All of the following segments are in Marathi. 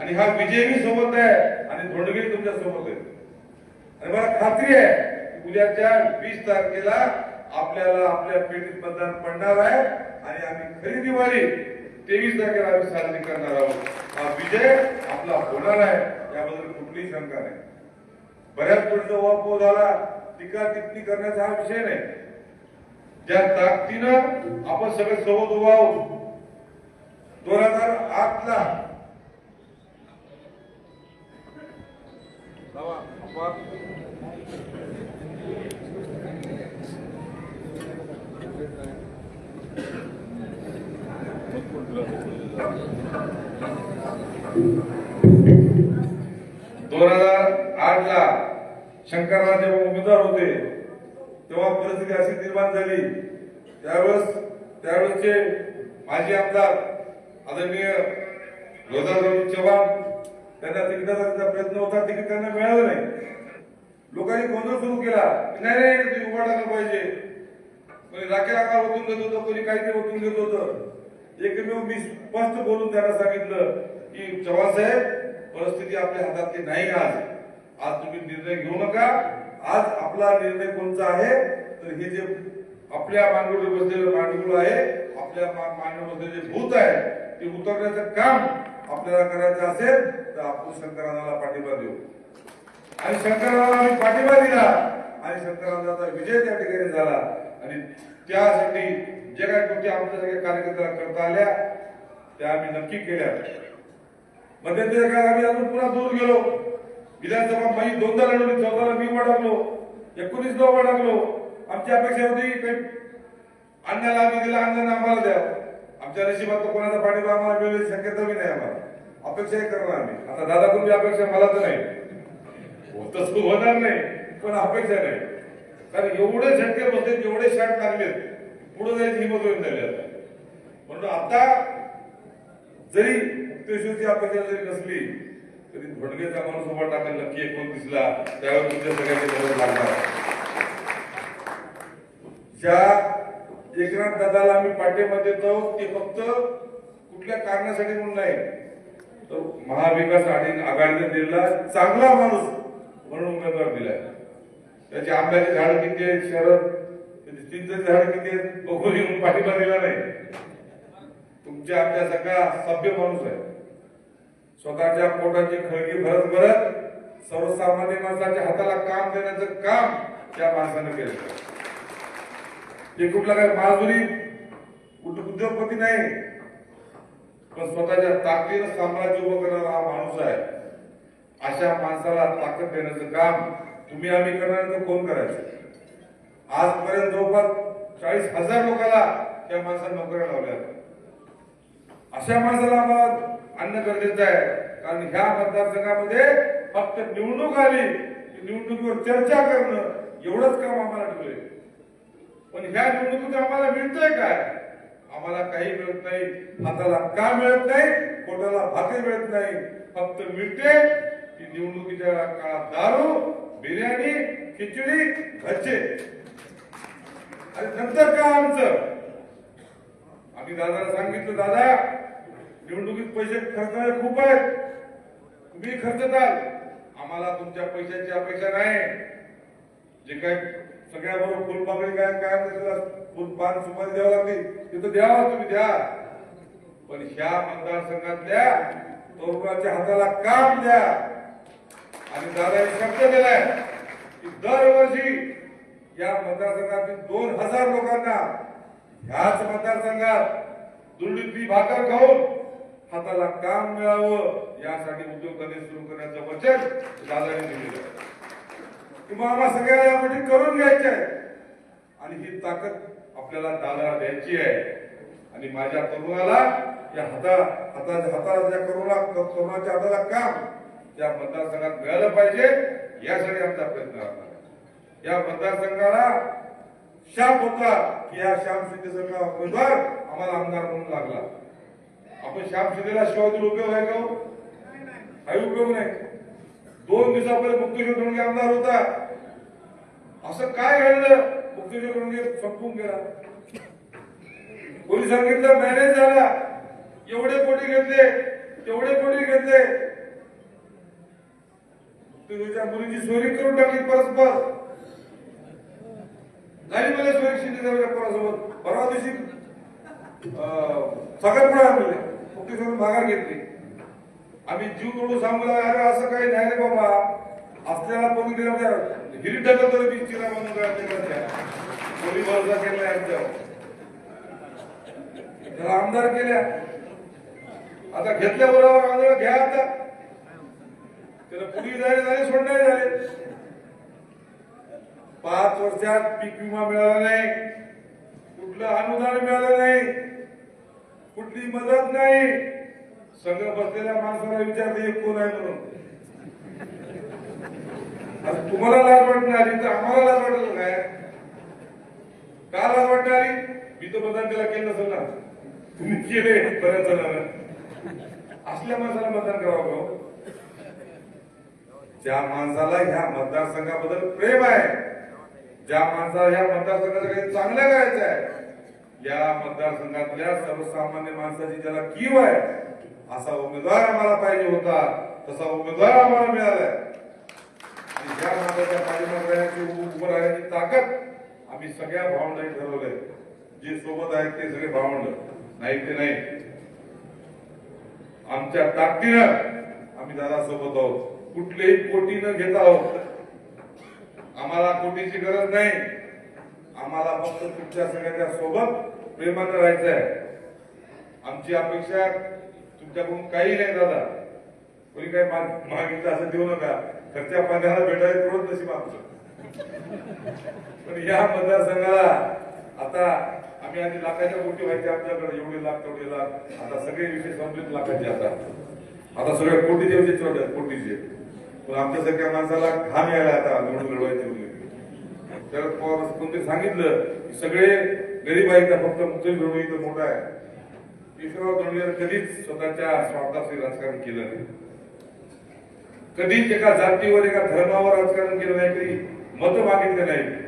आणि हा विजयी सोबत आहे आणि धोंडगिरी तुमच्यासोबत आहे. आणि मला खात्री आहे की उद्याच्या वीस तारखेला आपल्याला आपल्या पेटीत मतदान पडणार आहे आणि आम्ही खरी दिवाळी तेवीस तारखेला आम्ही साजरी करणार आहोत. हा विजय आपला होणार आहे याबद्दल कुठलीही शंका नाही. बऱ्याच गोष्टी वापो झाला टीका टिप्पणी करण्याचा हा विषय नाही. ज्या ताकदीनं आपण सगळे सोबत उभा आहोत दोन हजार आठ ला दोन हजार आठ ला शंकरराव जेव्हा उमेदवार होते तेव्हा परिस्थिती अशी निर्माण झाली. त्यावेळेस त्यावेळेसचे माजी आमदार आदरणीय रोजाराव चव्हाण त्यांना तिकिटाचा प्रयत्न होता तिकीट त्यांना मिळालं नाही. लोकांनी गोंधळ सुरू केला. नाही नाही तुम्ही उभा टाकलं पाहिजे. कोणी राखेल आकार ओतून घेत होतं कोणी काहीतरी ओतून घेत होतं. एकमेव मी स्पष्ट बोलून त्यांना सांगितलं की चव्हाण साहेब परिस्थिती आपल्या हातातली नाही आज? आज तुम्ही निर्णय घेऊ नका. आज आपला निर्णय कोणता आहे? तर हे जे आपल्या मांडवली बसलेलं मांडगुळ आहे आपल्या मा- बसलेले जे भूत आहे ते उतरण्याचं काम आपल्याला करायचं असेल तर आपण शंकरानाला पाठिंबा देऊ. आणि शंकराला आम्ही पाठिंबा दिला. आणि शंकरानाचा विजय त्या ठिकाणी झाला. आणि त्यासाठी जे काही गोष्टी आमच्या सगळ्या कार्यकर्त्याला करता आल्या त्या आम्ही नक्की केल्या. मध्यंतरी काळात आम्ही अजून पुन्हा दूर गेलो. विधानसभा माझी दोनदा लढवली चौदाला मी टाकलो एकोणीस ला टाकलो आमची अपेक्षा होती काही अन्नाला आम्ही दिला अन्नाला आम्हाला द्या आमच्या नशिबात कोणाचा पाणी आम्हाला मिळेल शक्यता बी नाही आम्हाला. अपेक्षाही करणार आम्ही. आता दादाकडून बी अपेक्षा मला तर नाही. हो, तसं होणार नाही पण अपेक्षा नाही. कारण एवढे झटके बसले एवढे शाट लागलेत पुढे जायची हिंमत होईल झाली आता. म्हणून आता जरी मुक्तेश्वरची अपेक्षा जरी नसली तरी धोडगेचा माणूस उभा टाकेल नक्की एकोणतीसला. त्यावेळेस तुमच्या सगळ्यांची गरज लागणार. ज्या एकनाथ दादाला आम्ही पाठिंबा देतो. ते फक्त कुठल्या कारणासाठी म्हणून नाही. तर महाविकास आघाडीने दिलेला चांगला माणूस म्हणून उमेदवार दिलाय. त्याची आंब्याची झाड किती आहेत शरद? त्याची चिंचेची झाड किती आहेत बघून येऊन पाठिंबा दिला नाही. तुमच्या आमच्या सगळा सभ्य माणूस आहे. स्वतःच्या पोटाची खळगी भरत भरत सर्वसामान्य माणसाच्या हाताला काम देण्याचं काम त्या माणसानं केलं. हे कुठला काय माजुरी कुठं उद्योगपती नाही पण स्वतःच्या ताकदीनं साम्राज्य उभं करणारा हा माणूस आहे. अशा माणसाला ताकद देण्याचं काम तुम्ही आम्ही करणार तर कोण करायचं? आजपर्यंत जवळपास चाळीस हजार लोकांना त्या माणसाने नोकऱ्या लावल्या. अशा माणसाला आम्हाला आणणं गरजेचं आहे. कारण ह्या मतदारसंघामध्ये फक्त निवडणूक आली की निवडणुकीवर चर्चा करणं एवढंच काम आम्हाला ठेवलंय. पण ह्या निवडणुकीत आम्हाला मिळतंय काय? आम्हाला काही मिळत नाही. हाताला का मिळत नाही? पोटाला भाकरी मिळत नाही. फक्त मिळते की निवडणुकीच्या काळात दारू बिर्याणी खिचडी घरचे. आणि नंतर काय आमचं? आम्ही दादाला सांगितलं दादा निवडणुकीत पैसे खर्च खूप आहेत. तुम्ही खर्चताल आम्हाला तुमच्या पैशाची अपेक्षा नाही. जे काय सगळ्या बरोबर फुलपाकळी काय काय त्याला फुलपान सुपारी द्यावं लागली तिथं द्यावा तुम्ही द्या. पण ह्या मतदारसंघातल्या तरुणाच्या हाताला काम द्या. आणि दादा शब्द दिलाय की दरवर्षी या मतदारसंघातील दोन हजार लोकांना ह्याच मतदारसंघात दुर्डीतली भाकर खाऊन हाताला काम मिळावं यासाठी उद्योगधंदे सुरू करण्याचं वचन दादाने दिलेलं आहे. किंवा आम्हाला सगळ्याला या गोष्टी करून घ्यायच्या आहेत आणि ही ताकद आपल्याला दादाला द्यायची आहे. आणि माझ्या तरुणाला या हाता हाता हाताला त्या करुणा तरुणाच्या हाताला काम त्या मतदारसंघात मिळालं पाहिजे यासाठी आमचा प्रयत्न आहे. या मतदारसंघाला शाप होता की या श्याम शिंदेसारखा उमेदवार आम्हाला आमदार म्हणून लागला. आपण श्याम शिंदेला शिवाय दिला उपयोग आहे का हो? काही उपयोग नाही. दोन दिवसापर्यंत मुक्तेश्वर धोंडगे आमदार होता. असं काय घडलं? मुक्तेश्वर धोंडगे संपून गेला. कोणी सांगितलं? मॅनेज झाला. एवढे कोटी घेतले. तेवढे पोटी घेतले. तुझ्या मुलीची सोयरी करून टाकली परस्पर. झाली मला सोयरी शिंदे कोणासोबत परवा दिवशी सगळ्यात पुढे आणले. मुक्तेश्वर माघार घेतली. आम्ही जीव तोडून सांगू अरे असं काही नाही रे बाबा. आपल्याला बघून दिला हिरी ढकल तरी बिस्तीला म्हणून कोणी भरोसा केला यांच्यावर त्याला आमदार केल्या. आता घेतल्या बरोबर आमदार घ्या आता. त्याला पुढे झाले झाले सोडणे झाले पाच वर्षात पीक विमा मिळाला नाही. कुठलं अनुदान मिळालं नाही. कुठली मदत नाही. संघ बसलेल्या माणसाला विचारले एक कोण आहे म्हणून? तुम्हाला लाज वाटणार आली तर आम्हाला लाज वाटेल काय का लाज वाटणार आली मी तर मतदान त्याला केलं नसेल ना. तुम्ही केले बऱ्याच जणांना असल्या माणसाला मतदान करावं का हो? ज्या माणसाला ह्या मतदारसंघाबद्दल प्रेम आहे ज्या माणसाला ह्या मतदारसंघाचं काही चांगलं करायचं आहे या मतदारसंघातल्या सर्वसामान्य माणसाची ज्याला कीव आहे. असा उमेदवार आम्हाला पाहिजे होता तसा उमेदवार आम्हाला मिळालाय ज्या माणसाच्या पाठीमागे उभं राहण्याची ताकद आम्ही सगळ्या भावंडांनी ठरवलंय. जे सोबत आहेत ते सगळे भावंड. नाही ते नाही. आमच्या ताकदीनं आम्ही दादा सोबत आहोत. कुठलेही कोटी न घेता आहोत. आम्हाला कोटीची गरज नाही. आम्हाला फक्त तुमच्या सगळ्यांच्या सोबत प्रेमानं राहायचं आहे आमची अपेक्षा तुमच्याकडून काही नाही दादा. कोणी काही मागितलं असं देऊ नका. खर्च्या पाण्याला भेटायला रोज नशीब आमचं. पण या मतदारसंघाला आता आम्ही आधी लाखाच्या गोष्टी व्हायचे आपल्याकडे. एवढे लाख तेवढे लाख. आता सगळे विषय संपलेत लाखाचे आता. आता सगळे कोटीचे विषय छोटे कोटीचे. पण सगळ्या माणसाला घाम यायला आता निवडून लढवायचे शरद पवार कोणतरी सांगितलं की सगळे गरीब आहेत फक्त मुकेश धोंडे इथं मोठा आहे. केशवराव धोंडेनं कधीच स्वतःच्या स्वार्थाचे राजकारण केलं नाही. कधीच एका जातीवर एका धर्मावर राजकारण केलं नाही कधी मत मागितले नाही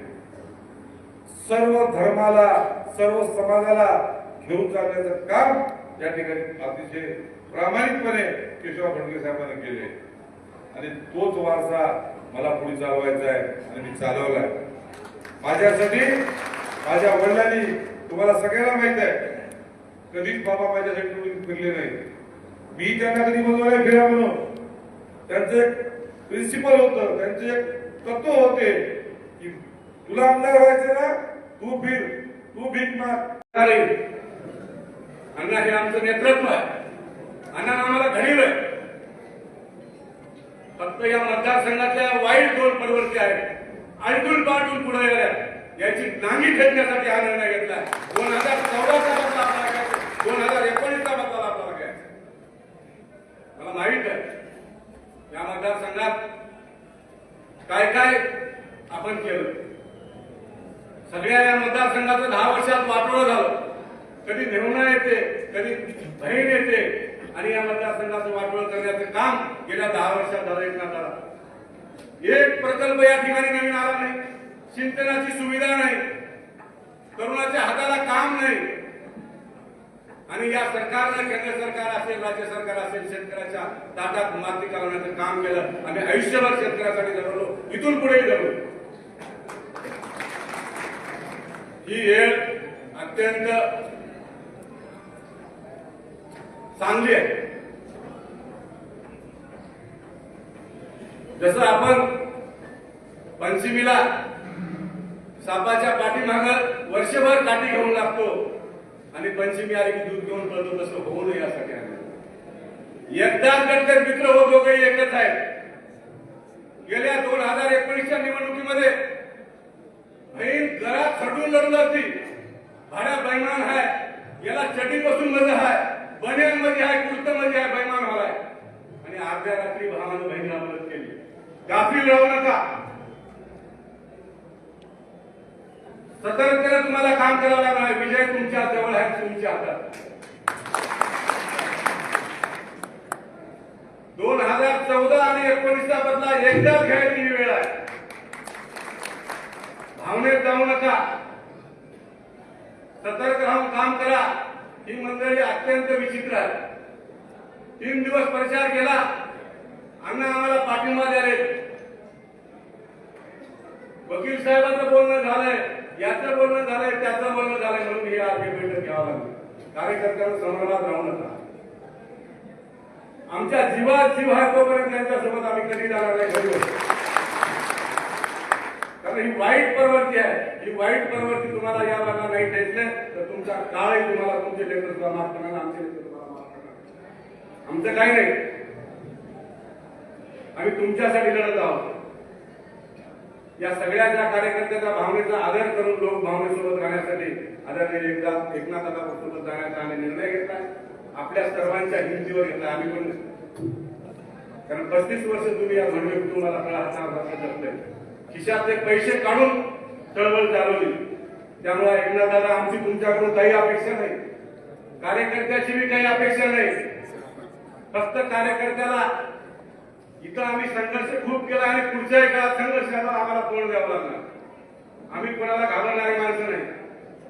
सर्व धर्माला सर्व समाजाला घेऊन चालण्याचं काम या ठिकाणी अतिशय प्रामाणिकपणे केशवराव धोंडगे साहेबांनी केले आणि तोच वारसा मला पुढे चालवायचा आहे आणि मी चालवलाय. माझ्यासाठी माझ्या वडिलांनी तुम्हाला सगळ्यांना माहीत आहे कधीच बाबा माझ्यासाठी निवडून फिरले नाही. मी त्यांना कधी बोलवलंय फिरा म्हणून. त्यांचं एक प्रिन्सिपल होतं त्यांचे एक तत्व होते की तुला आमदार व्हायचं ना तू फिर तू भीक माग. अरे अण्णा हे आमचं नेतृत्व आहे. अण्णा आम्हाला घडीव फक्त या मतदारसंघातल्या वाईट दोन परिवर्ती आहेत. आलटून पालटून पुढे याची नांगी ठेवण्यासाठी हा निर्णय घेतला दोन हजार चौदा बदला दोन हजार एकोणीसचा बदला आपल्याला घ्यायचा मला माहीत आहे. या मतदारसंघात काय काय आपण केलं. सगळ्या या मतदारसंघाचं दहा वर्षात वाटोळं झालं. कधी निर्णय येते कधी बहीण येते. आणि या मतदारसंघाचं वाटोळं करण्याचं काम गेल्या दहा वर्षात झालं एकनाथ आला एक प्रकल्प या ठिकाणी नवीन आला नाही. सिंचनाची सुविधा नाही. तरुणाच्या हाताला काम नाही. आणि या सरकारनं केंद्र सरकार असेल राज्य सरकार असेल शेतकऱ्याच्या ताटात माती करण्याचं काम केलं आम्ही आयुष्यभर शेतकऱ्यासाठी लढवलो. इथून पुढेही लढवलो ही वेळ अत्यंत चांगली आहे. जसं आपण पंचमीला सापाच्या पाठीमाग वर्षभर काठी घेऊन लागतो आणि पंचमी आली की दूध घेऊन पडतो तसं होऊ नये यासाठी आम्ही एकदाच गटकर मित्र हो दोघे एकच आहेत. गेल्या दोन हजार एकोणीसच्या निवडणुकीमध्ये बहीण घरात चढून लढून होती. भाड्या बैमान आहे याला चटीपासून मजा आहे बन्यांमध्ये आहे कुर्तमध्ये आहे बैमान हवाय आणि अर्ध्या रात्री भावानं बहिणीला मदत केली. गाफील राहू नका. सतर्कतेने तुम्हाला काम करावं लागणार आहे. विजय तुमच्या जवळ आहे तुमच्या हातात. दोन हजार चौदा आणि एकोणीसचा बदला एकदाच घ्यायची ही वेळ आहे. भावनेत जाऊ नका. सतर्क राहून काम करा. ही मंडळी अत्यंत विचित्र आहे. तीन दिवस प्रचार केला. अण्णा आम्हाला पाठिंबा द्याले वकील साहेबांचं बोलणं झालंय. याचं बोलणं झालंय त्याचं बोलणं झालंय म्हणून हे आज ही बैठक घ्यावं लागली. कार्यकर्त्यांना संभ्रमात राहू नका. आमच्या जीवात जीव आहे तोपर्यंत त्यांच्यासोबत आम्ही कधी जाणार नाही घरी कारण ही वाईट प्रवृत्ती आहे. ही वाईट प्रवृत्ती तुम्हाला या भागात नाही ठेचले तर तुमचा काळही तुम्हाला तुमचे लेकर सुद्धा माफ करणार आमचे लेकर तुम्हाला माफ करणार आमचं काही नाही. आम्ही तुमच्यासाठी लढत आहोत. या सगळ्या ज्या कार्यकर्त्याचा भावनेचा आदर करून लोक भावनेसोबत राहण्यासाठी आदरणीय एकदा एकनाथ सोबत जाण्याचा आम्ही निर्णय घेतला. आपल्या सर्वांच्या हिमतीवर घेतला. आम्ही पण कारण पस्तीस वर्ष तुम्ही या म्हणणे कुटुंबाला आपल्या खिशातले पैसे काढून चळवळ चालवली. त्यामुळे एकनाथ दादा आमची तुमच्याकडून काही अपेक्षा नाही. कार्यकर्त्याची बी काही अपेक्षा नाही. फक्त कार्यकर्त्याला इथं आम्ही संघर्ष खूप केला आणि पुढच्याही काळात संघर्षाला आम्हाला तोंड द्यावं लागणार. आम्ही कोणाला घाबरणारी माणसं नाही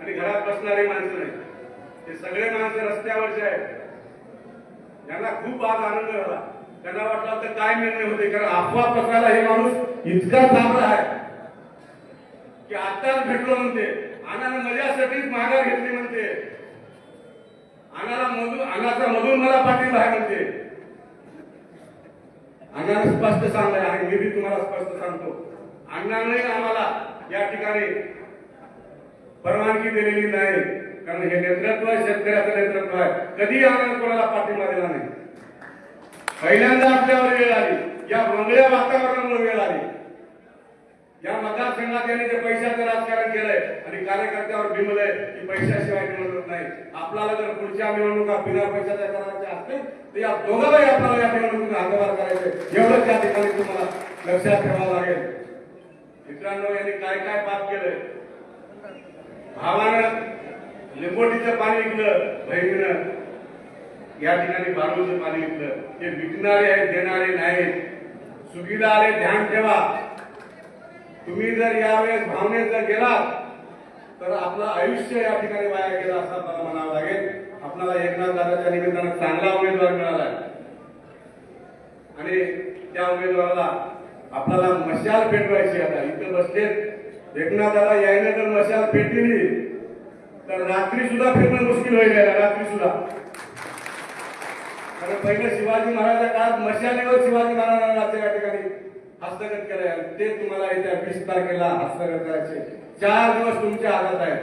आणि घरात बसणारी माणसं नाही. हे सगळे माणसं रस्त्यावरचे आहेत. त्यांना खूप आज आनंद झाला. त्यांना वाटलं तर काय निर्णय होते? कारण अफवा पसरायला हे माणूस इतका चांगला आहे की आत्ताच भेटलो म्हणते. अनाला मजासाठीच माघार घेतली म्हणते. अनाला मधून अनाचा मधून मला पाठिंबा आहे म्हणते. अण्णाने स्पष्ट सांगलंय आणि मी बी तुम्हाला स्पष्ट सांगतो. अण्णाने आम्हाला या ठिकाणी परवानगी दिलेली नाही कारण हे नेतृत्व आहे शेतकऱ्याचं नेतृत्व आहे. कधी आम्हाला कोणाला पाठिंबा दिला नाही. पहिल्यांदा आपल्यावर वेळ आली या मंगळ्या वातावरणामुळे वेळ आली. या मतदारसंघात यांनी ते पैशाचं राजकारण केलंय आणि कार्यकर्त्यावर भिमलंय की पैशाशिवाय निवडणूक नाही. आपल्याला जर पुढच्या निवडणुका बिना पैशाच्या करायच्या असतील तर या दोघांनाही आपल्याला या निवडणुकीत हातभार करायचे. एवढंच या ठिकाणी तुम्हाला लक्षात ठेवावं लागेल. मित्रांनो यांनी काय काय पाप केलंय? भावानं लिंबोटीचं पाणी विकलं बहिणीनं या ठिकाणी बारूचं पाणी विकलं. ते विकणारे आहेत देणारे नाहीत. सुगीला आले ध्यान ठेवा. तुम्ही जर यावेळेस भावनेत जर गेलात तर आपलं आयुष्य या ठिकाणी वाया गेलं असं आपल्याला म्हणावं लागेल. आपल्याला एकनाथ दादाच्या निमित्तानं चांगला उमेदवार मिळाला आणि त्या उमेदवाराला आपल्याला मशाल पेटवायची आता इथं बसलेत. एकनाथ दादा यायने जर मशाल पेटली तर रात्री सुद्धा फिरणं मुश्किल होईल रात्री सुद्धा. कारण पहिलं शिवाजी महाराजांच्या काळात मशालीवर शिवाजी महाराजांना या ठिकाणी. हस्तगत करायला ते तुम्हाला येत्या वीस तारखेला हस्तगत करायचे. चार दिवस तुमच्या हातात आहेत.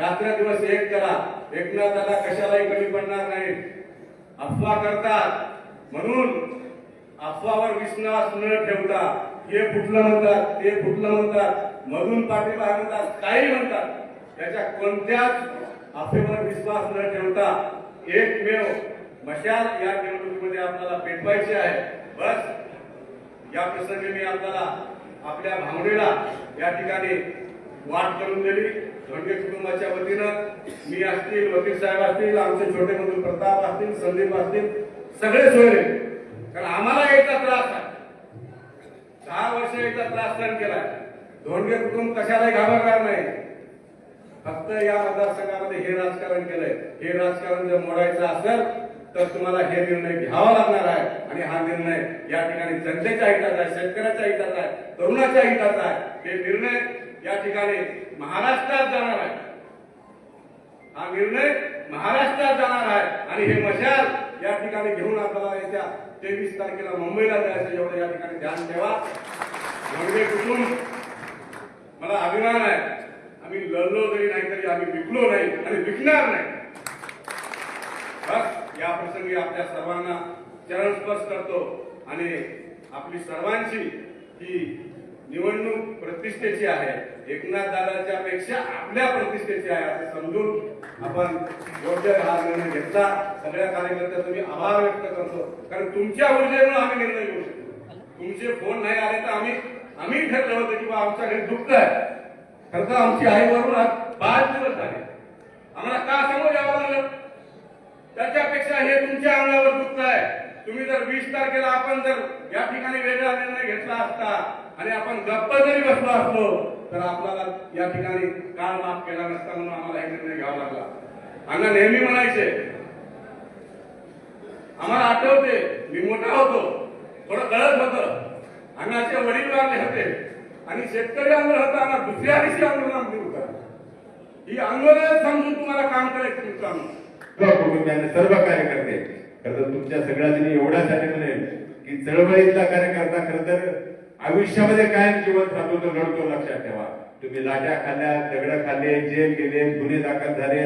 रात्र दिवस एक करा. एकनाथाला कशालाही कमी पडणार नाही. अफवा करतात. म्हणून अफवावर विश्वास न ठेवता हे फुटलं म्हणतात ते फुटलं म्हणतात मधून पाठिंबा म्हणतात काही म्हणतात. त्याच्या कोणत्याच अफेवर विश्वास न ठेवता एकमेव मशाल या निवडणुकीमध्ये आपल्याला पेटवायची आहे. बस. या प्रसंगी मी आपल्याला आपल्या भावनेला या ठिकाणी वाट करून दिली. धोंडगे कुटुंबाच्या वतीनं मी असतील वकील साहेब असतील आमचे छोटे मधून प्रताप असतील संदीप असतील सगळे सोयरे. कारण आम्हाला याचा त्रास आहे. वर्ष याचा त्रास सहन केलाय धोंडगे कुटुंब कशालाही घाबरणार नाही. फक्त या मतदारसंघामध्ये हे राजकारण केलंय. हे राजकारण जर मोडायचं असेल तर तुम्हाला हे निर्णय घ्यावा लागणार आहे. आणि हा निर्णय या ठिकाणी जनतेच्या हिताचा आहे शेतकऱ्याच्या हिताचा आहे तरुणाच्या हिताचा आहे. हे निर्णय या ठिकाणी महाराष्ट्रात जाणार आहे. हा निर्णय महाराष्ट्रात जाणार आहे. आणि हे मशाल या ठिकाणी घेऊन आपल्याला येत्या तेवीस तारखेला मुंबईला जायचं एवढं या ठिकाणी ध्यान ठेवा. म्हणजे कुठून? मला अभिमान आहे. आम्ही लढलो तरी नाही तरी आम्ही विकलो नाही आणि विकणार नाही. बस. या प्रसंगी आपल्या सर्वांना चरण स्पर्श करतो आणि आपली सर्वांची ही निवडणूक प्रतिष्ठेची आहे. एकनाथ दादाच्या पेक्षा आपल्या प्रतिष्ठेची आहे असं समजून आपण योग्य हा निर्णय घेतला. सगळ्या कार्यकर्त्यांचा मी आभार व्यक्त करतो. कारण तुमच्या ऊर्जेमुळे आम्ही निर्णय घेऊ शकतो. तुमचे फोन नाही आले तर आम्ही आम्ही ठरलं होतं की बा आमच्या घरी दुःख आहे. खरं तर आमची आई वरून पाच दिवस झाले. आम्हाला का समोर यावं लागलं? त्याच्यापेक्षा हे तुमच्या अंगावर दुःख आहे तुम्ही जर वीस तारखेला आपण जर या ठिकाणी वेगळा निर्णय घेतला असता आणि आपण गप्प जरी बसलो असलो तर आपल्याला या ठिकाणी काळ माफ केला नसता म्हणून आम्हाला हे निर्णय घ्यावा लागला. अण्णा नेहमी म्हणायचे आम्हाला आठवते मी मोठा होतो थोडं कळत होतं. अण्णाचे वडील वारले होते आणि शेतकरी आंदोलन होता आणि दुसऱ्या दिवशी आंदोलन आमचं होतं ही आंदोलन समजून तुम्हाला काम करायचं तुमचं किंवा सर्व कुटुंबियांनी सर्व कार्यकर्ते खरं तर तुमच्या सगळ्यांनी एवढ्यासाठी म्हणेल की चळवळीतला कार्यकर्ता खरं तर आयुष्यामध्ये कायम जीवन राहतो तो लढतो लक्षात ठेवा. तुम्ही लाट्या खाल्ल्या दगड खाल्ले जेल गेले गुन्हे दाखल झाले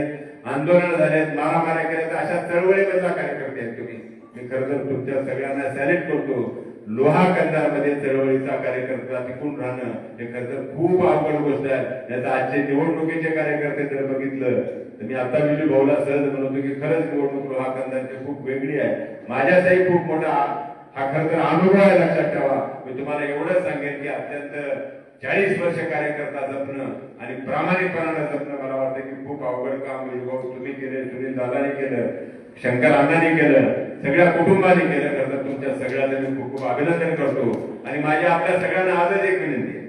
आंदोलन झालेत मारामाऱ्या केल्यात अशा चळवळीमधला कार्यकर्ते आहेत तुम्ही. मी खरं तर तुमच्या सगळ्यांना सॅल्यूट करतो. लोहा कंदारमध्ये चळवळीचा कार्यकर्ता टिकून राहणं हे खरं तर खूप अवघड गोष्ट आहे. याचा आजचे निवडणुकीचे कार्यकर्ते जर बघितलं तर मी आता विजू भाऊला सहज म्हणतो की खरंच निवडणूक हा कंधारची खूप वेगळी आहे. माझ्याचाही खूप मोठा हा खर तर अनुभव आहे लक्षात ठेवा. मी तुम्हाला एवढंच सांगेन की अत्यंत चाळीस वर्ष कार्यकर्ता जपणं आणि प्रामाणिकपणानं जपणं मला वाटतं की खूप अवघड काम भाऊ तुम्ही केले सुनील दादाने केलं शंकर अण्णाने केलं सगळ्या कुटुंबाने केलं. खरं तर तुमच्या सगळ्यांना मी खूप खूप अभिनंदन करतो. आणि माझी आपल्या सगळ्यांना आजच एक विनंती आहे.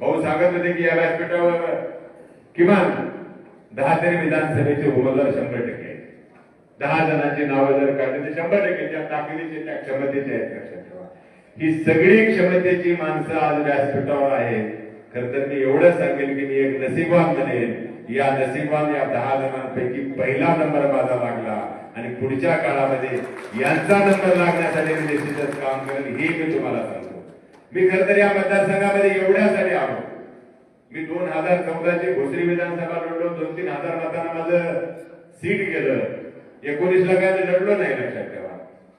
भाऊ सांगत होते की या व्यासपीठावर किमान दहा तरी विधानसभेचे उमेदवार शंभर टक्के आहेत. दहा जणांची नावं जर काढली तर शंभर टक्के त्या ताकदीचे त्या क्षमतेचे आहेत लक्षात ठेवा. ही सगळी क्षमतेची माणसं आज व्यासपीठावर आहेत. खर तर मी एवढंच सांगेल की मी एक नसीबवान म्हणेन. या नसीबवान या दहा जणांपैकी पहिला नंबर माझा लागला आणि पुढच्या काळामध्ये यांचा नंबर लागण्यासाठी मी निश्चितच काम करेल हे मी तुम्हाला सांगतो. मी खर तर या मतदारसंघामध्ये एवढ्यासाठी आलो. मी दोन हजार चौदाची भोसरी विधानसभा लढलो दोन तीन हजार मतांना माझं सीट गेलं. एकोणीसला काय लढलो नाही लक्षात ठेवा.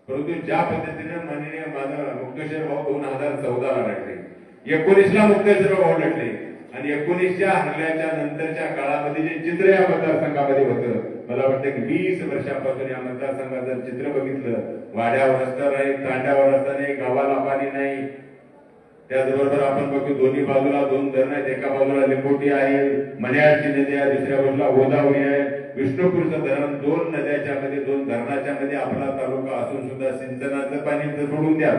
परंतु ज्या पद्धतीने माननीय माझं मुक्तेश्वर भाऊ दोन हजार चौदाला लढले. एकोणीसला मुक्तेश्वर भाऊ लढले. आणि एकोणीसच्या हल्ल्याच्या नंतरच्या काळामध्ये जे चित्र या मतदारसंघामध्ये होतं मला वाटतं की वीस वर्षापासून या मतदारसंघाचं चित्र बघितलं. वाड्यावर रस्ता नाही तांड्यावर रस्ता नाही गावाला पाणी नाही त्याचबरोबर आपण बघतो दोन्ही बाजूला दोन धरण आहेत. एका बाजूला लिंबोटी आहे मन्याळची नदी आहे दुसऱ्या बाजूला गोदावरी आहे. विष्णुपूरचं धरण दोन नद्याच्या मध्ये दोन धरणाच्या मध्ये आपला तालुका असून सुद्धा सिंचनाचं पाणी तर सोडून द्या.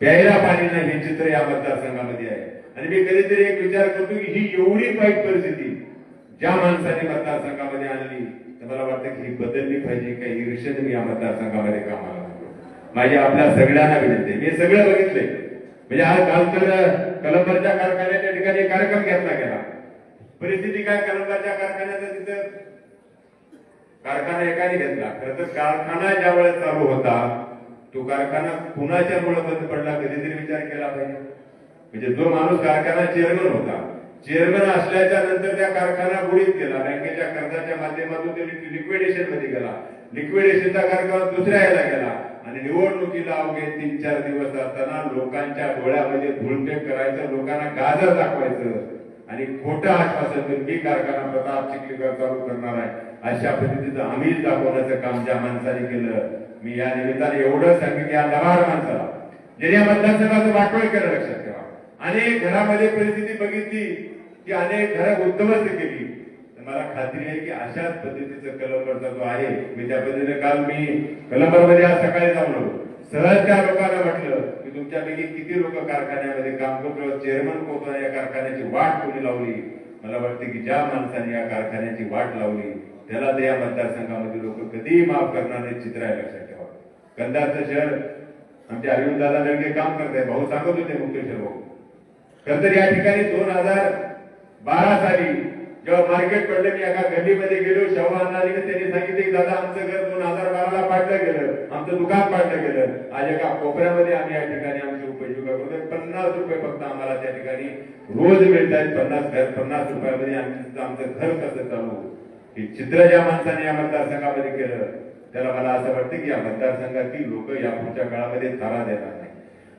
प्यायला पाणी नाही हे चित्र या मतदारसंघामध्ये आहे. आणि मी कधीतरी एक विचार करतो की ही एवढी वाईट परिस्थिती ज्या माणसाने मतदारसंघामध्ये आणली तर मला वाटतं की ही बदलली पाहिजे काही ईर्षेने मी या मतदारसंघामध्ये कामाला माझी आपल्या सगळ्यांना विनंती आहे. मी सगळं बघितलंय. म्हणजे आज काल तर कलंबरच्या कारखान्याच्या ठिकाणी कार्यक्रम घेतला गेला. परिस्थिती काय? कलंबरच्या कारखान्याचा तिथं कारखाना एकाने घेतला. खरं तर कारखाना ज्या वेळेस चालू होता तो कारखाना कुणाच्या मुळे बंद पडला? कधीतरी विचार केला पाहिजे. म्हणजे जो माणूस कारखाना चेअरमन होता चेअरमन असल्याच्या नंतर त्या कारखाना बुडीत गेला. बँकेच्या कर्जाच्या माध्यमातून लिक्विडेशनमध्ये गेला. लिक्विडेशनचा कारखाना दुसऱ्या याला गेला. आणि निवडणुकीला अवघे तीन चार दिवस असताना लोकांच्या डोळ्यामध्ये म्हणजे धुळफेक करायचं लोकांना गाजर दाखवायचं. आणि खोटं आश्वासन देऊन मी कारखाना प्रताप चिखलीकर चालू करणार आहे. अशा पद्धतीचं आम्हीच दाखवण्याचं काम ज्या माणसाने केलं मी या निमित्ताने एवढं सांगेन की या लहान माणसाला. ज्याने या मतदारसंघाचं वाटोळ केलं लक्षात ठेवा. अनेक घरामध्ये परिस्थिती बघितली की अनेक घरं उद्ध्वस्त केली. मला खात्री आहे की अशाच पद्धतीचं कलंबरचा जो आहे मी त्या पद्धतीने काल मी कलंबरमध्ये आज सकाळी जाऊन सहज त्या लोकांना म्हटलं की तुमच्यापैकी किती लोक कारखान्यामध्ये काम करतो चेअरमन कोण या कारखान्याची वाट कोणी लावली? मला वाटते की ज्या माणसाने या कारखान्याची वाट लावली त्याला ते या मतदारसंघामध्ये लोक कधीही माफ करणार नाही चित्र आहे लक्षात ठेवा कंदारचं शहर आमचे अरविंद दादा लडके काम करताय भाऊ सांगत होते मुक्तेश्वर भाऊ खर तर या ठिकाणी दोन हजार बारा साली जेव्हा मार्केट पडलं मी एका गल्लीमध्ये गेलो शवानाने त्यांनी सांगितले की दादा आमचं घर दोन हजार बाराला पाडलं गेलं. आमचं दुकान पाडलं गेलं. आज एका कोपऱ्यामध्ये आम्ही या ठिकाणी आमची उपजीविका करतोय पन्नास रुपये फक्त आम्हाला त्या ठिकाणी रोज मिळतात पन्नास पन्नास रुपयामध्ये आमचं आमचं घर कसं चालू हे चित्र ज्या माणसाने या मतदारसंघामध्ये केलं त्याला मला असं वाटतं की या मतदारसंघातील लोक या पुढच्या काळामध्ये थारा देणार नाही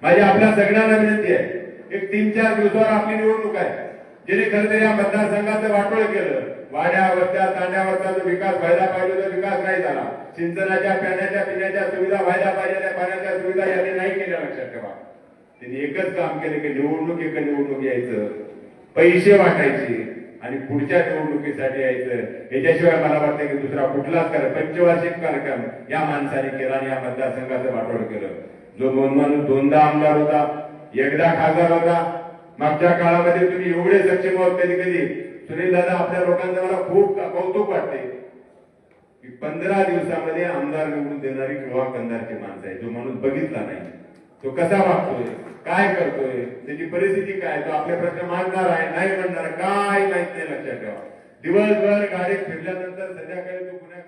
माझी आपल्या सगळ्यांना विनंती आहे एक तीन चार दिवसावर आपली निवडणूक आहे. जिने खरं या मतदारसंघाचं वाटोळ केलं. वाड्यावरच्या तांड्यावरचा जो विकास व्हायला पाहिजे तो विकास नाही झाला. सिंचनाच्या पाण्याच्या पिण्याच्या सुविधा व्हायला पाहिजे त्या पाण्याच्या सुविधा यांनी नाही केल्या लक्षात ठेवा. त्यांनी एकच काम केलं की निवडणूक एक निवडणूक यायचं. पैसे वाटायचे आणि पुढच्या निवडणुकीसाठी यायचं. याच्याशिवाय मला वाटतं की दुसरा कुठलाच कार्य पंचवार्षिक कार्यक्रम या माणसाने केला आणि या मतदारसंघाचं वाटोळ केलं. जो दोन माणूस दोनदा आमदार होता एकदा खासदार होता मागच्या काळामध्ये तुम्ही एवढे सक्षम आहोत कधी कधी सुनील दादा आपल्या लोकांचं मला खूप कौतुक वाटते की पंधरा दिवसामध्ये आमदार निवडून देणारी किंवा कंधारची माणसं आहे जो माणूस बघितला नाही. तो कसा वागतोय काय करतोय त्याची परिस्थिती काय तो आपले प्रश्न मांडणार आहे नाही मांडणार काय माहीत नाही लक्षात ठेवा. दिवसभर गाडीत फिरल्यानंतर संध्याकाळी तो गुन्ह्या